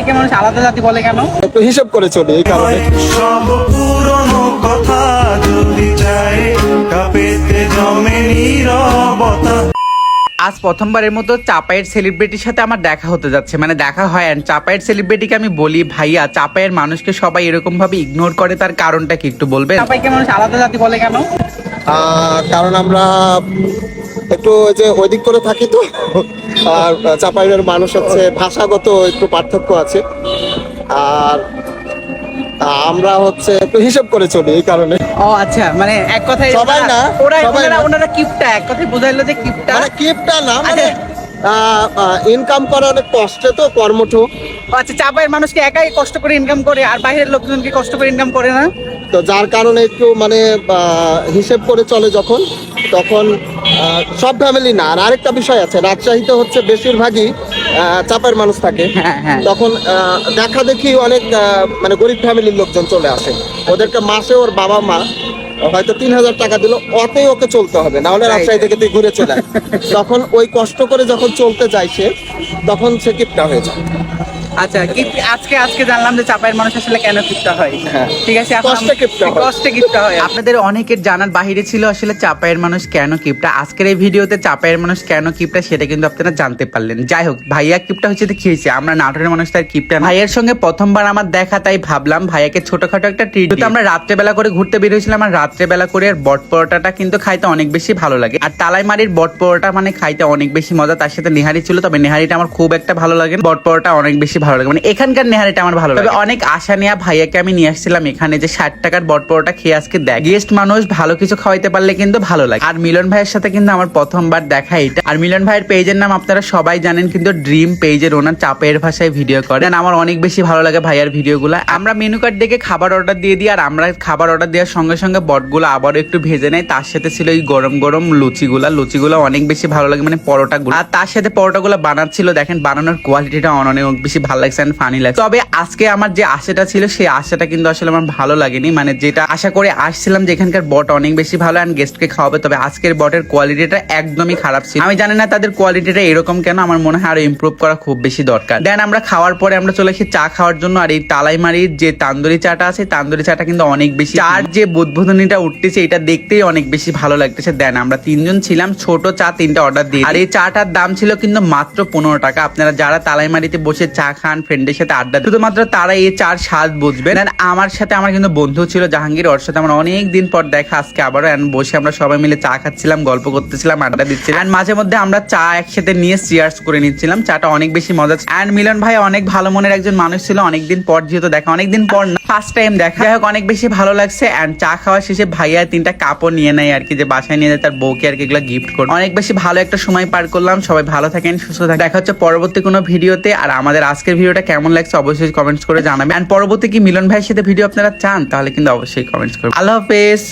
সবাইকে মানুষ আলাদা জাতি বলে কেন? একটু হিসাব করে চলি এই কারণে। সব পুরনো কথা যদি যায় কাপেতে জমে নীরবতা। আজ প্রথমবারের মতো চাপায়ের সেলিব্রিটির সাথে আমার দেখা হতে যাচ্ছে। মানে দেখা হয় and চাপায়ের সেলিব্রিটিকে আমি বলি ভাইয়া চাপায়ের মানুষকে সবাই এরকম ভাবে ইগনোর করে তার কারণটা কি একটু বলবেন? চাপাইকে মানুষ আলাদা জাতি বলে কেন? আহ, কারণ আমরা একটু ওই যে ওইদিক করে থাকি তো আর চাপাইয়ের মানুষ হচ্ছে ভাষাগত একটু পার্থক্য আছে। আর আমরা হচ্ছে একটু হিসাব করে চলি এই কারণে। ও আচ্ছা মানে এক কথায় সবাই না, ওরা সবাই না। ওনারা কিপটা এক কথায় বুঝাইলো যে কিপটা। মানে কিপটা না মানে আচ্ছা। ইনকাম করা অনেক কষ্টে তো কর্মঠ। আচ্ছা চাপায়ের মানুষকে একাই কষ্ট করে ইনকাম করে আর বাইরের লোকজনকে কষ্ট করে ইনকাম করে না? তো যার কারণে একটু মানে হিসেব করে চলে যখন তখন সব ফ্যামিলি না। আর আরেকটা বিষয় আছে রাজশাহীতে হচ্ছে বেশিরভাগই চাপের মানুষ থাকে। হ্যাঁ, হ্যাঁ। তখন দেখা দেখি অনেক মানে গরিব ফ্যামিলির লোকজন চলে আসে। ওদেরকে মাসে ওর বাবা মা হয়তো তিন হাজার টাকা দিল অতেই ওকে চলতে হবে না হলে রাজশাহী থেকে তুই ঘুরে চলে তখন ওই কষ্ট করে যখন চলতে যায় সে তখন সে কিপটা হয়ে যায়। আচ্ছা আজকে আজকে জানলাম যে চাপায়ের মানুষ আসলে কেন কিপটা হয়। হ্যাঁ। ঠিক আছে কষ্টে হয়। কষ্টে হয়। আপনাদের অনেকের জানার বাহিরে ছিল আসলে চাপায়ের মানুষ কেন কিপটা আজকের এই ভিডিওতে চাপায়ের মানুষ কেন কিপটা সেটা কিন্তু আপনারা জানতে পারলেন। যাই হোক ভাইয়া কিপটা হচ্ছে তো কি হয়েছে? আমরা নাটোরের মানুষ তার কিপটা ভাইয়ের সঙ্গে প্রথমবার আমার দেখা তাই ভাবলাম ভাইয়াকে ছোটখাটো একটা ট্রিট তো আমরা রাত্রেবেলা করে ঘুরতে বেরিয়েছিলাম আর রাত্রেবেলা করে আর বট পরোটাটা কিন্তু খাইতে অনেক বেশি ভালো লাগে। আর তালাইমারির বট পরোটা মানে খাইতে অনেক বেশি মজা তার সাথে নেহারি ছিল তবে নেহারিটা আমার খুব একটা ভালো লাগে বট পরোটা অনেক বেশি ভালো লাগে। মানে এখানকার নেহারিটা আমার ভালো লাগে। অনেক আশা নিয়ে ভাইয়াকে আমি নিয়ে আসছিলাম এখানে যে ষাট টাকার বট পরোটা খেয়ে আজকে দেখ। গেস্ট মানুষ ভালো কিছু খাওয়াইতে পারলে কিন্তু ভালো লাগে। আর মিলন ভাইয়ের সাথে কিন্তু আমার প্রথমবার দেখা এটা আর মিলন ভাইয়ের পেজের নাম আপনারা সবাই জানেন কিন্তু ড্রিম পেজের ওনার চাপের ভাষায় ভিডিও করেন আমার অনেক বেশি ভালো লাগে ভাইয়ার ভিডিওগুলো। আমরা মেনু কার্ড দেখে খাবার অর্ডার দিয়ে দিই আর আমরা খাবার অর্ডার দেওয়ার সঙ্গে সঙ্গে বটগুলো আবারও একটু ভেজে নেয় তার সাথে ছিল এই গরম গরম লুচিগুলা। লুচিগুলো অনেক বেশি ভালো লাগে মানে পরোটাগুলো। আর তার সাথে পরোটাগুলো বানাচ্ছিল দেখেন বানানোর কোয়ালিটিটা অনেক বেশি ভালো লাগছে and ফানি লাগছে। তবে আজকে আমার যে আশাটা ছিল সেই আশাটা কিন্তু আসলে আমার ভালো লাগেনি। মানে যেটা আশা করে আসছিলাম যে এখানকার বট অনেক বেশি ভালো অ্যান্ড গেস্টকে খাওয়াবে তবে আজকের বটের কোয়ালিটিটা একদমই খারাপ ছিল। আমি জানি না তাদের কোয়ালিটিটা এরকম কেন আমার মনে হয় আরও ইমপ্রুভ করা খুব বেশি দরকার। দেন আমরা খাওয়ার পরে আমরা চলে এসেছি চা খাওয়ার জন্য আর এই তালাইমারির যে তান্দুরি চাটা আছে তান্দুরি চাটা কিন্তু অনেক বেশি চার যে বুদ্বুদনিটা উঠতেছে এটা দেখতেই অনেক বেশি ভালো লাগতেছে। দেন আমরা তিনজন ছিলাম ছোট চা তিনটা অর্ডার দিয়ে আর এই চাটার দাম ছিল কিন্তু মাত্র পনেরো টাকা। আপনারা যারা তালাইমারিতে বসে চা খান ফ্রেন্ডের সাথে আড্ডা শুধুমাত্র তারা এই চার স্বাদ বুঝবেন। And আমার সাথে আমার কিন্তু বন্ধু ছিল জাহাঙ্গীর, ওর সাথে আমার অনেক দিন পর দেখা, আজকে আবারও বসে আমরা সবাই মিলে চা খাচ্ছিলাম, গল্প করতেছিলাম, আড্ডা দিচ্ছিলাম। And মাঝে মধ্যে আমরা চা একসাথে নিয়ে চিয়ার্স করে নিচ্ছিলাম, চাটা অনেক বেশি মজা অ্যান্ড মিলন ভাই অনেক ভালো মনের একজন মানুষ ছিল, অনেকদিন পর যেহেতু দেখা, অনেকদিন পর না ফার্স্ট টাইম দেখা। যাই হোক, অনেক বেশি ভালো লাগছে। অ্যান্ড চা খাওয়া শেষে ভাইয়া তিনটা কাপড় নিয়ে নেয় আর কি, যে বাসায় নিয়ে যায় তার বউকে আর কি এগুলো গিফট করে। অনেক বেশি ভালো একটা সময় পার করলাম। সবাই ভালো থাকেন, সুস্থ থাকেন। দেখা হচ্ছে পরবর্তী কোনো ভিডিওতে। আর আমাদের আজকের ভিডিওটা কেমন লাগছে অবশ্যই কমেন্টস করে জানাবেন। অ্যান্ড পরবর্তী কি মিলন ভাইয়ের সাথে ভিডিও আপনারা চান, তাহলে কিন্তু অবশ্যই কমেন্টস করবেন। আল্লাহ হাফেজ।